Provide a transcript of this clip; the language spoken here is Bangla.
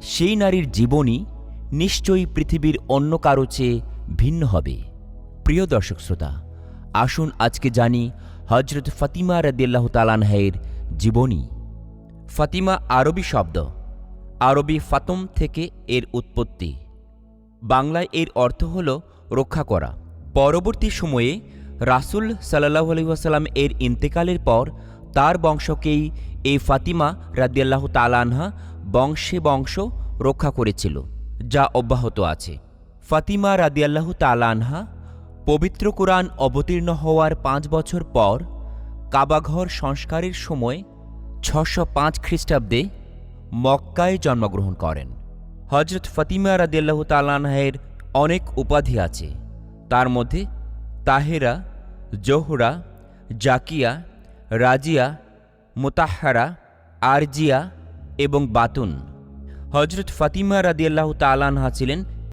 সেই নারীর জীবনী নিশ্চয়ই পৃথিবীর অন্য কারও চেয়ে ভিন্ন হবে। প্রিয় দর্শক শ্রোতা, আসুন আজকে জানি হজরত ফাতিমা রদিয়াল্লাহ তালানহের জীবনী। ফাতিমা আরবি শব্দ, আরবি ফাতম থেকে এর উৎপত্তি। বাংলায় এর অর্থ হল রক্ষা করা। পরবর্তী সময়ে রাসুল সাল্লাহ আলহিহাসাল্লাম এর ইন্তেকালের পর তার বংশকেই এই ফাতিমা রাদিয়াল্লাহ তালানহা বংশে বংশ রক্ষা করেছিল, যা অব্যাহত আছে। ফাতিমা রাদিয়াল্লাহ তালানহা পবিত্র কোরআন অবতীর্ণ হওয়ার পাঁচ বছর পর কাবাঘর সংস্কারের সময় ছশো পাঁচ খ্রিস্টাব্দে মক্কায় জন্মগ্রহণ করেন। হজরত ফতিমা রাদিয়াল্লাহ তালানহের অনেক উপাধি আছে। তার মধ্যে তাহেরা, জোহরা, জাকিয়া, রাজিয়া মোতাহারা আরজিয়া এবং বাতুন। হজরত ফাতিমা রাদিয়াল্লাহ তালানহা ছিলেন